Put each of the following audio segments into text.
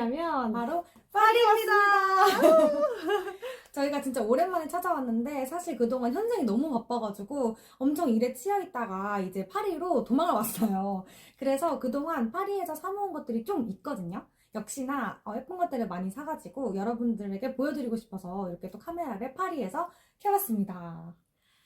어디냐면 바로 파리입니다. 저희가 진짜 오랜만에 찾아왔는데 사실 그동안 현생이 너무 바빠가지고 엄청 일에 치여 있다가 이제 파리로 도망을 왔어요. 그래서 그동안 파리에서 사모은 것들이 좀 있거든요. 역시나 어, 예쁜 것들을 많이 사가지고 여러분들에게 보여드리고 싶어서 이렇게 또 카메라를 파리에서 켜봤습니다.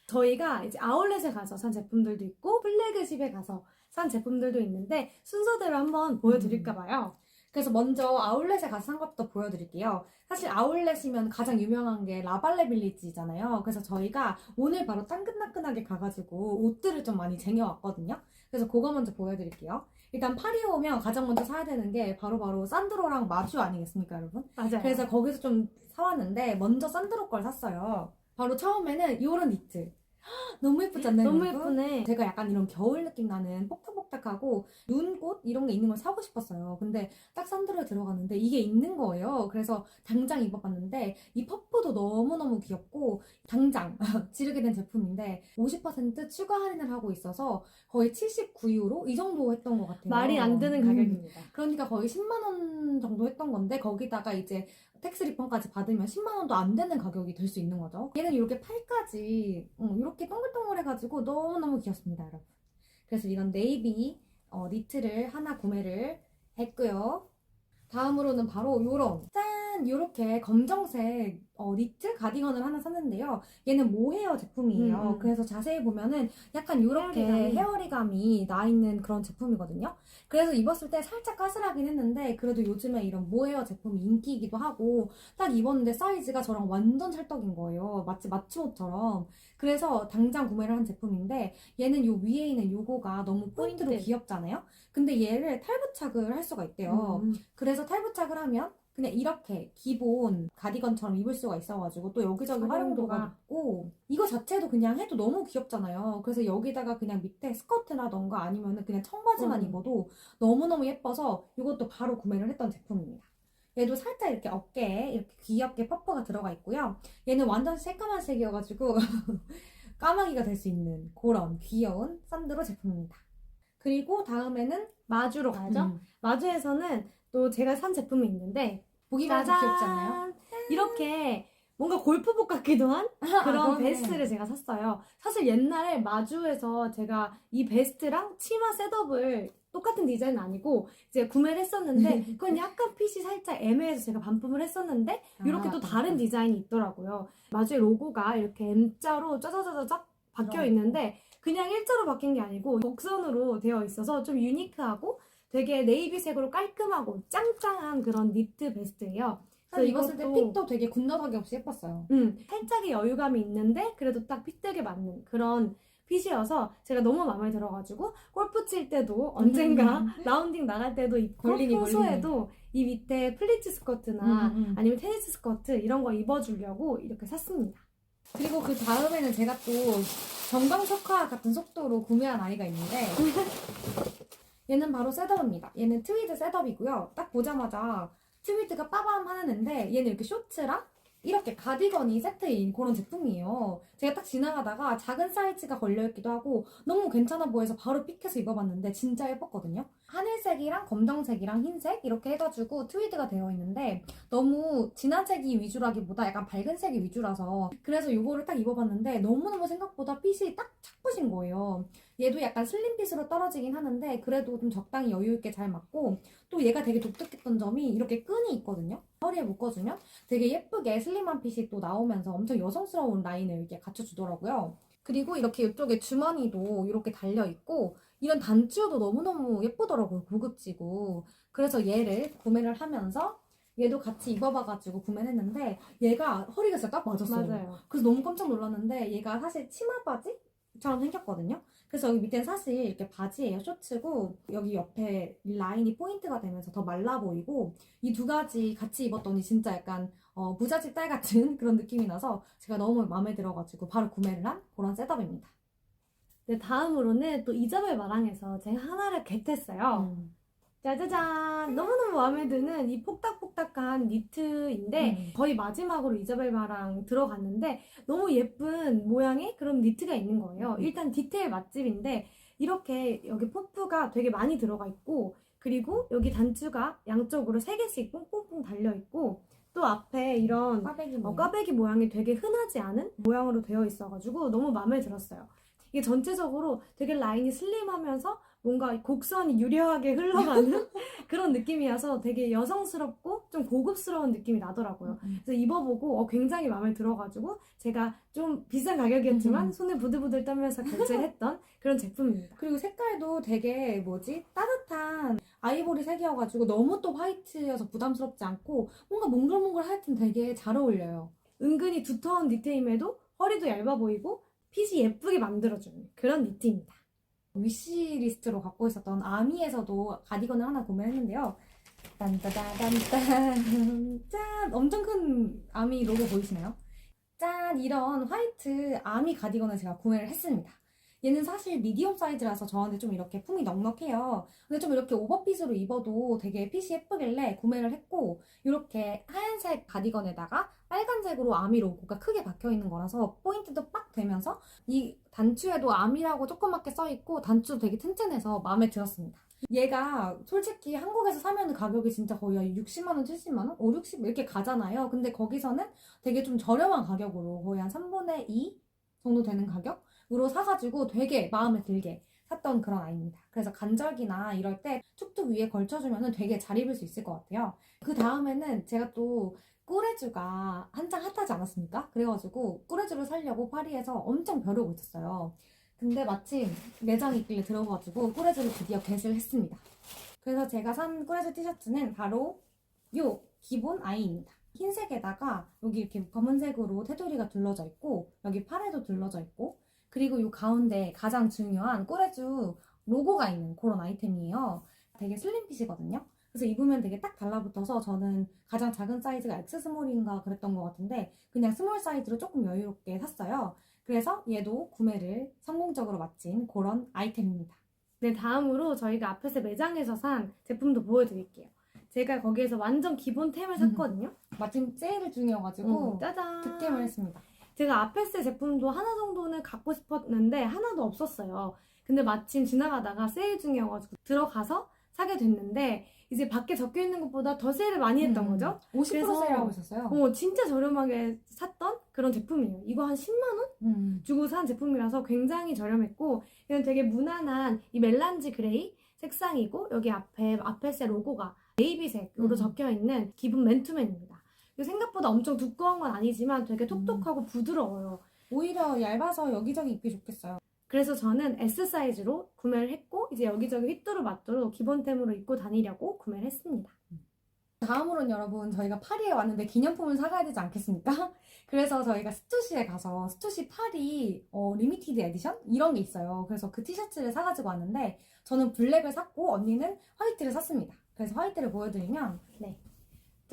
저희가 이제 아울렛에 가서 산 제품들도 있고 플래그십에 가서 산 제품들도 있는데 순서대로 한번 보여드릴까 봐요. 그래서 먼저 아울렛에 가서 산 것부터 보여드릴게요. 사실 아울렛이면 가장 유명한 게 라발레 빌리지잖아요. 그래서 저희가 오늘 바로 따끈따끈하게 가가지고 옷들을 좀 많이 쟁여왔거든요. 그래서 그거 먼저 보여드릴게요. 일단 파리에 오면 가장 먼저 사야 되는 게 바로바로 산드로랑 마주 아니겠습니까, 여러분? 맞아요. 그래서 거기서 좀 사왔는데 먼저 산드로 걸 샀어요. 바로 처음에는 이런 니트. 헉, 너무 예쁘지 않나요? 너무 여러분? 예쁘네. 제가 약간 이런 겨울 느낌 나는 뽁닥뽁닥하고 눈꽃 이런 게 있는 걸 사고 싶었어요. 근데 딱 산드로에 들어갔는데 이게 있는 거예요. 그래서 당장 입어봤는데 이 퍼프도 너무너무 귀엽고 당장 지르게 된 제품인데 50% 추가 할인을 하고 있어서 거의 79유로 이 정도 했던 것 같아요. 말이 안 되는 음. 가격입니다. 그러니까 거의 10만 원 정도 했던 건데 거기다가 이제 텍스 리펀까지 받으면 10만 원도 안 되는 가격이 될 수 있는 거죠. 얘는 이렇게 팔까지 어, 이렇게 동글동글해가지고 너무너무 귀엽습니다, 여러분. 그래서 이런 네이비 어, 니트를 하나 구매를 했고요. 다음으로는 바로 요런 짠! 요렇게 검정색 어, 니트 가디건을 하나 샀는데요. 얘는 모헤어 제품이에요. 음, 음. 그래서 자세히 보면은 약간 요렇게 헤어리감이. 헤어리감이 나 있는 그런 제품이거든요. 그래서 입었을 때 살짝 까슬하긴 했는데 그래도 요즘에 이런 모헤어 제품이 인기이기도 하고 딱 입었는데 사이즈가 저랑 완전 찰떡인 거예요. 마치 맞춤옷처럼. 그래서 당장 구매를 한 제품인데 얘는 요 위에 있는 요거가 너무 포인트로 포인트. 귀엽잖아요. 근데 얘를 탈부착을 할 수가 있대요. 음. 그래서 탈부착을 하면 그냥 이렇게 기본 가디건처럼 입을 수가 있어가지고 또 여기저기 활용도가. 활용도가 있고 이거 자체도 그냥 해도 너무 귀엽잖아요. 그래서 여기다가 그냥 밑에 스커트라던가 아니면은 그냥 청바지만 음. 입어도 너무너무 예뻐서 이것도 바로 구매를 했던 제품입니다. 얘도 살짝 이렇게 어깨에 이렇게 귀엽게 퍼프가 들어가 있고요. 얘는 완전 새까만 색이어가지고 까마귀가 될 수 있는 그런 귀여운 산드로 제품입니다. 그리고 다음에는 마주로 가죠. 음, 마주에서는 또 제가 산 제품이 있는데 보기만 해도 짜잔! 귀엽지 않나요? 이렇게 뭔가 골프복 같기도 한 그런 그러네. 베스트를 제가 샀어요. 사실 옛날에 마주에서 제가 이 베스트랑 치마 셋업을 똑같은 디자인은 아니고 이제 구매를 했었는데 그건 약간 핏이 살짝 애매해서 제가 반품을 했었는데 이렇게 아, 또 다른 디자인이 있더라고요. 마주의 로고가 이렇게 M자로 짜자자자작 박혀 있는데 그냥 일자로 박힌 게 아니고 곡선으로 되어 있어서 좀 유니크하고 되게 네이비색으로 깔끔하고 짱짱한 그런 니트 베스트예요. 그래서 입었을 때 이것도- 핏도 되게 군더더기 없이 예뻤어요. 음, 살짝의 여유감이 있는데 그래도 딱 핏되게 맞는 그런 핏이어서 제가 너무 마음에 들어가지고 골프 칠 때도 언젠가 음. 라운딩 나갈 때도 입고 걸리니, 평소에도 이 밑에 플리츠 스커트나 음, 음. 아니면 테니스 스커트 이런 거 입어주려고 이렇게 샀습니다. 그리고 그 다음에는 제가 또 정광석화 같은 속도로 구매한 아이가 있는데 얘는 바로 셋업입니다. 얘는 트위드 셋업이고요. 딱 보자마자 트위드가 빠밤 하는데 얘는 이렇게 쇼츠랑 이렇게 가디건이 세트인 그런 제품이에요. 제가 딱 지나가다가 작은 사이즈가 걸려있기도 하고 너무 괜찮아 보여서 바로 픽해서 입어봤는데 진짜 예뻤거든요. 하늘색이랑 검정색이랑 흰색 이렇게 해가지고 트위드가 되어 있는데 너무 진한 색이 위주라기보다 약간 밝은 색이 위주라서 그래서 이거를 딱 입어봤는데 너무너무 생각보다 핏이 딱 착붙인 거예요. 얘도 약간 슬림 핏으로 떨어지긴 하는데 그래도 좀 적당히 여유 있게 잘 맞고 또 얘가 되게 독특했던 점이 이렇게 끈이 있거든요. 허리에 묶어주면 되게 예쁘게 슬림한 핏이 또 나오면서 엄청 여성스러운 라인을 이렇게 갖춰주더라고요. 그리고 이렇게 이쪽에 주머니도 이렇게 달려있고 이런 단추도 너무너무 예쁘더라고요. 고급지고. 그래서 얘를 구매를 하면서 얘도 같이 입어봐가지고 구매를 했는데 얘가 허리가 진짜 딱 맞았어요. 맞아요. 그래서 너무 깜짝 놀랐는데 얘가 사실 치마 바지처럼 생겼거든요. 그래서 여기 밑에는 사실 이렇게 바지예요. 쇼츠고 여기 옆에 라인이 포인트가 되면서 더 말라 보이고 이 두 가지 같이 입었더니 진짜 약간 어, 부잣집 딸 같은 그런 느낌이 나서 제가 너무 마음에 들어가지고 바로 구매를 한 그런 셋업입니다. 네, 다음으로는 또 이자벨 마랑에서 제가 하나를 겟했어요. 음. 짜자잔! 너무너무 마음에 드는 이 폭닥폭닥한 니트인데 음. 거의 마지막으로 이자벨 마랑 들어갔는데 너무 예쁜 모양의 그런 니트가 있는 거예요. 음. 일단 디테일 맛집인데 이렇게 여기 포프가 되게 많이 들어가 있고 그리고 여기 단추가 양쪽으로 3개씩 뽕뽕뽕 달려 있고 또 앞에 이런 꽈배기 어, 모양. 꽈배기 모양이 되게 흔하지 않은 모양으로 되어 있어가지고 너무 마음에 들었어요. 이게 전체적으로 되게 라인이 슬림하면서 뭔가 곡선이 유려하게 흘러가는 그런 느낌이어서 되게 여성스럽고 좀 고급스러운 느낌이 나더라고요. 음, 음. 그래서 입어보고 어, 굉장히 마음에 들어가지고 제가 좀 비싼 가격이었지만 음. 손을 부들부들 떨면서 결제를 했던 그런 제품입니다. 그리고 색깔도 되게 뭐지 따뜻한 아이보리 색이어가지고 너무 또 화이트여서 부담스럽지 않고 뭔가 몽글몽글 하여튼 되게 잘 어울려요. 은근히 두터운 니트임에도 허리도 얇아 보이고 핏이 예쁘게 만들어주는 그런 니트입니다. 위시리스트로 갖고 있었던 아미에서도 가디건을 하나 구매했는데요. 딴따다단딴 짠! 엄청 큰 아미 로고 보이시나요? 짠! 이런 화이트 아미 가디건을 제가 구매를 했습니다. 얘는 사실 미디엄 사이즈라서 저한테 좀 이렇게 품이 넉넉해요. 근데 좀 이렇게 오버핏으로 입어도 되게 핏이 예쁘길래 구매를 했고 이렇게 하얀색 가디건에다가 빨간색으로 아미 로고가 크게 박혀 있는 거라서 포인트도 빡 되면서 이 단추에도 아미라고 조그맣게 써 있고 단추도 되게 튼튼해서 마음에 들었습니다. 얘가 솔직히 한국에서 사면 가격이 진짜 거의 60만원, 70만원? 5, 60 이렇게 가잖아요. 근데 거기서는 되게 좀 저렴한 가격으로 거의 한 3분의 2 정도 되는 가격으로 사가지고 되게 마음에 들게 샀던 그런 아이입니다. 그래서 간절기나 이럴 때 툭툭 위에 걸쳐주면 되게 잘 입을 수 있을 것 같아요. 그 다음에는 제가 또 꾸레주가 한창 핫하지 않았습니까? 그래가지고 꾸레주를 사려고 파리에서 엄청 벼르고 있었어요. 근데 마침 매장이 있길래 들어가가지고 꾸레주를 드디어 개시를 했습니다. 그래서 제가 산 꾸레주 티셔츠는 바로 요 기본 아이입니다. 흰색에다가 여기 이렇게 검은색으로 테두리가 둘러져 있고 여기 팔에도 둘러져 있고 그리고 요 가운데 가장 중요한 꾸레주 로고가 있는 그런 아이템이에요. 되게 슬림핏이거든요. 그래서 입으면 되게 딱 달라붙어서 저는 가장 작은 사이즈가 X 스몰인가 그랬던 것 같은데 그냥 스몰 사이즈로 조금 여유롭게 샀어요. 그래서 얘도 구매를 성공적으로 마친 그런 아이템입니다. 네, 다음으로 저희가 앞에서 매장에서 산 제품도 보여드릴게요. 제가 거기에서 완전 기본템을 샀거든요. 마침 세일 중이어가지고 음, 짜잔. 득템을 했습니다. 제가 아페스 제품도 하나 정도는 갖고 싶었는데 하나도 없었어요. 근데 마침 지나가다가 세일 중이어가지고 들어가서 사게 됐는데 이제 밖에 적혀 있는 것보다 더 세일을 많이 했던 음, 거죠. 50% 그래서- 세일하고 있었어요. 어, 진짜 저렴하게 샀던 그런 제품이에요. 이거 한 10만 원 음. 주고 산 제품이라서 굉장히 저렴했고 이건 되게 무난한 이 멜란지 그레이 색상이고 여기 앞에 아페스 로고가 네이비색으로 음. 적혀 있는 기본 맨투맨입니다. 생각보다 엄청 두꺼운 건 아니지만 되게 톡톡하고 부드러워요. 오히려 얇아서 여기저기 입기 좋겠어요. 그래서 저는 S 사이즈로 구매를 했고 이제 여기저기 휘뚜루마뚜루 기본템으로 입고 다니려고 구매를 했습니다. 다음으로는 여러분 저희가 파리에 왔는데 기념품을 사가야 되지 않겠습니까? 그래서 저희가 스투시에 가서 스투시 파리 어, 리미티드 에디션 이런 게 있어요. 그래서 그 티셔츠를 사가지고 왔는데 저는 블랙을 샀고 언니는 화이트를 샀습니다. 그래서 화이트를 보여드리면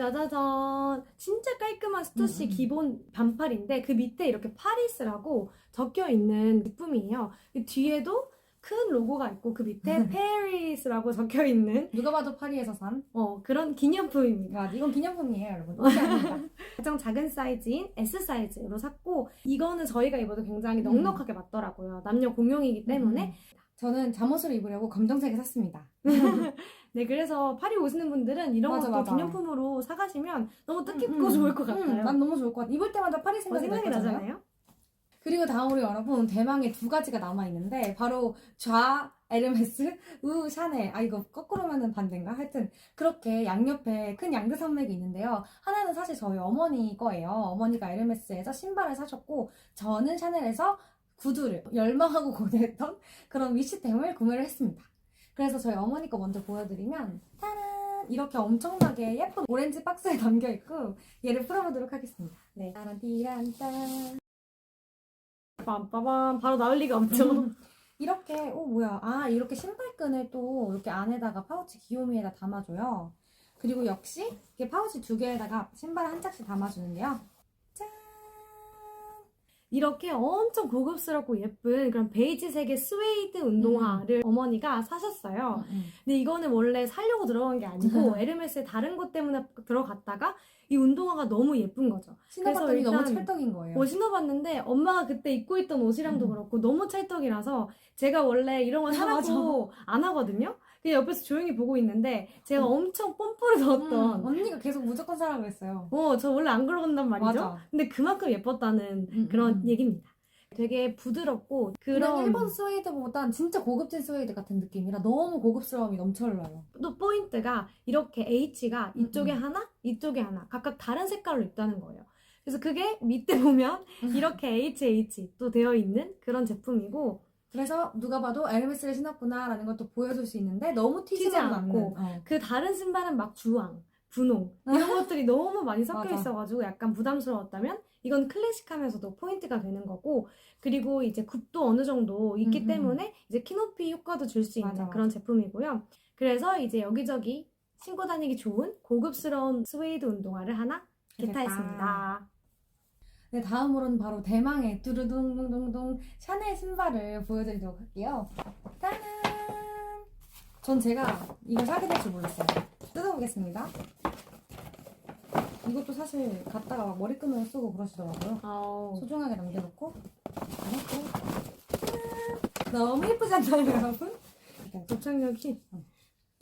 짜자잔 진짜 깔끔한 스투시 음, 음. 기본 반팔인데 그 밑에 이렇게 파리스라고 적혀 있는 제품이에요. 이 뒤에도 큰 로고가 있고 그 밑에 페리스라고 적혀 있는 누가 봐도 파리에서 산 어, 그런 기념품입니다. 야, 이건 기념품이에요 여러분. 아닙니다. 가장 작은 사이즈인 S 사이즈로 샀고 이거는 저희가 입어도 굉장히 음. 넉넉하게 맞더라고요. 남녀 공용이기 때문에 음. 저는 잠옷을 입으려고 검정색을 샀습니다. 네 그래서 파리 오시는 분들은 이런 맞아, 것도 맞아. 기념품으로 사가시면 너무 뜻깊고 음, 음. 좋을 것 음, 같아요. 난 너무 좋을 것 같아. 입을 때마다 파리 어, 생각이, 생각이 날 거잖아요. 나잖아요. 그리고 다음으로 여러분 대망의 두 가지가 남아 있는데 바로 좌 에르메스, 우 샤넬. 아 이거 거꾸로면은 반대인가? 하여튼 그렇게 양옆에 큰 양대 산맥이 있는데요. 하나는 사실 저희 어머니 거예요. 어머니가 에르메스에서 신발을 사셨고 저는 샤넬에서 구두를 열망하고 고대했던 그런 위시템을 구매를 했습니다. 그래서 저희 어머니 거 먼저 보여드리면 짜란 이렇게 엄청나게 예쁜 오렌지 박스에 담겨 있고 얘를 풀어보도록 하겠습니다. 네. 따란 띠란 딴 빰빠밤 바로 나올 리가 없죠. 이렇게 오 뭐야 아 이렇게 신발끈을 또 이렇게 안에다가 파우치 귀요미에다 담아줘요 그리고 역시 이렇게 파우치 두 개에다가 신발 한 짝씩 담아주는데요 짠 이렇게 엄청 고급스럽고 예쁜 그런 베이지색의 스웨이드 운동화를 어머니가 사셨어요. 근데 이거는 원래 살려고 들어간 게 아니고 에르메스의 다른 것 때문에 들어갔다가 이 운동화가 너무 예쁜 거죠. 신어봤더니 너무 찰떡인 거예요 뭐 신어봤는데 엄마가 그때 입고 있던 옷이랑도 음. 그렇고 너무 찰떡이라서 제가 원래 이런 거 아, 사라고 안 하거든요. 그냥 옆에서 조용히 보고 있는데 제가 엄청 뽐뿌를 넣었던 음, 언니가 계속 무조건 사라고 했어요. 어, 저 원래 안 그러건단 말이죠. 맞아. 근데 그만큼 예뻤다는 음, 그런 음. 얘기입니다. 되게 부드럽고 그냥 그런 일본 스웨이드보단 진짜 고급진 스웨이드 같은 느낌이라 너무 고급스러움이 넘쳐 흘러요. 또 포인트가 이렇게 H가 이쪽에 음. 하나, 이쪽에 하나 각각 다른 색깔로 있다는 거예요. 그래서 그게 밑에 보면 이렇게 HH 또 되어 있는 그런 제품이고 그래서 누가 봐도 에르메스를 신었구나라는 것도 보여줄 수 있는데 너무 튀지 튀지 않고 어. 그 다른 신발은 막 주황, 분홍 이런 것들이 너무 많이 섞여. 있어가지고 약간 부담스러웠다면 이건 클래식하면서도 포인트가 되는 거고 그리고 이제 굽도 어느 정도 있기 음, 음. 때문에 이제 키높이 효과도 줄 수 있는 맞아, 그런 제품이고요. 그래서 이제 여기저기 신고 다니기 좋은 고급스러운 스웨이드 운동화를 하나 개타했습니다. 네, 다음으로는 바로 대망의 뚜루둥둥둥둥 샤넬 신발을 보여드리도록 할게요. 짜잔! 전 제가 이걸 사게 될 줄 몰랐어요. 뜯어보겠습니다. 이것도 사실 갖다가 막 머리끈으로 쓰고 그러시더라고요. 아우, 소중하게 남겨놓고 짠! 너무 예쁘지 않나요, 여러분? 도착력이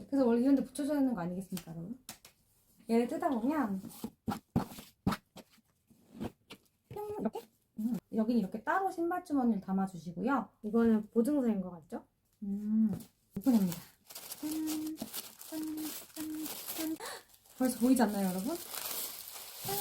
그래서 원래 이런 데 붙여줘야 하는 거 아니겠습니까, 여러분? 얘를 뜯어보면 뿅! 이렇게? 음, 여긴 이렇게 따로 신발 주머니를 담아주시고요. 이거는 보증서인 것 같죠? 음, 오픈합니다. 짠, 짠, 짠, 짠. 벌써 보이지 않나요, 여러분? 짠,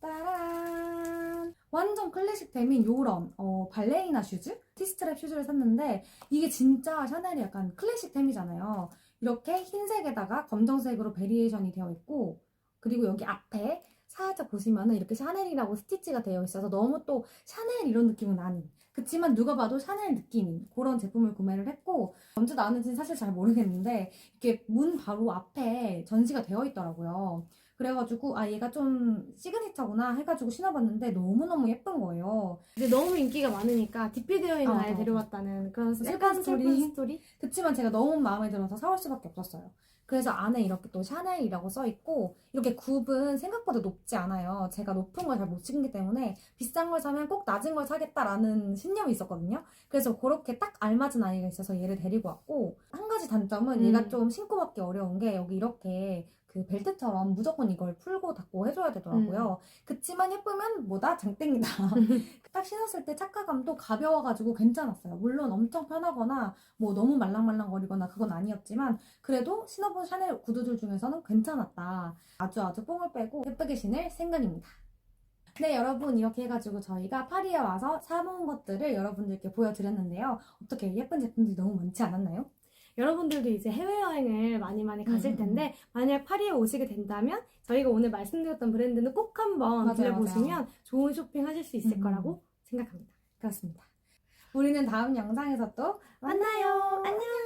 따란. 완전 클래식템인 요런 어, 발레리나 슈즈? 티스트랩 슈즈를 샀는데 이게 진짜 샤넬이 약간 클래식템이잖아요. 이렇게 흰색에다가 검정색으로 베리에이션이 되어 있고 그리고 여기 앞에 살짝 보시면은 이렇게 샤넬이라고 스티치가 되어 있어서 너무 또 샤넬 이런 느낌은 아닌 그치만 누가 봐도 샤넬 느낌인 그런 제품을 구매를 했고 언제 나왔는지는 사실 잘 모르겠는데 이렇게 문 바로 앞에 전시가 되어 있더라고요. 그래가지고 아 얘가 좀 시그니처구나 해가지고 신어봤는데 너무너무 예쁜 거예요. 근데 너무 인기가 많으니까 디피드 여행 어, 아예 어. 데려왔다는 그런 슬픈 스토리. 스토리? 그치만 제가 너무 마음에 들어서 사올 수밖에 없었어요. 그래서 안에 이렇게 또 샤넬이라고 써 있고 이렇게 굽은 생각보다 높지 않아요. 제가 높은 걸 잘못 신기 때문에 비싼 걸 사면 꼭 낮은 걸 사겠다라는 신념이 있었거든요. 그래서 그렇게 딱 알맞은 아이가 있어서 얘를 데리고 왔고 한 가지 단점은 음. 얘가 좀 신고 받기 어려운 게 여기 이렇게 그 벨트처럼 무조건 이걸 풀고 닫고 해줘야 되더라고요. 그치만 예쁘면 뭐다 장땡이다. 딱 신었을 때 착화감도 가벼워가지고 괜찮았어요. 물론 엄청 편하거나 뭐 너무 말랑말랑거리거나 그건 아니었지만 그래도 신어본 샤넬 구두들 중에서는 괜찮았다. 아주 아주 뽕을 빼고 예쁘게 신을 생각입니다. 네, 여러분 이렇게 해가지고 저희가 파리에 와서 사모은 것들을 여러분들께 보여드렸는데요. 어떻게 예쁜 제품들이 너무 많지 않았나요? 여러분들도 이제 해외여행을 많이 많이 가실 음, 음, 텐데 만약 파리에 오시게 된다면 저희가 오늘 말씀드렸던 브랜드는 꼭 한번 맞아요, 들려보시면 좋은 쇼핑 하실 수 있을 음, 음. 거라고 생각합니다. 그렇습니다. 우리는 다음 영상에서 또 만나요. 안녕.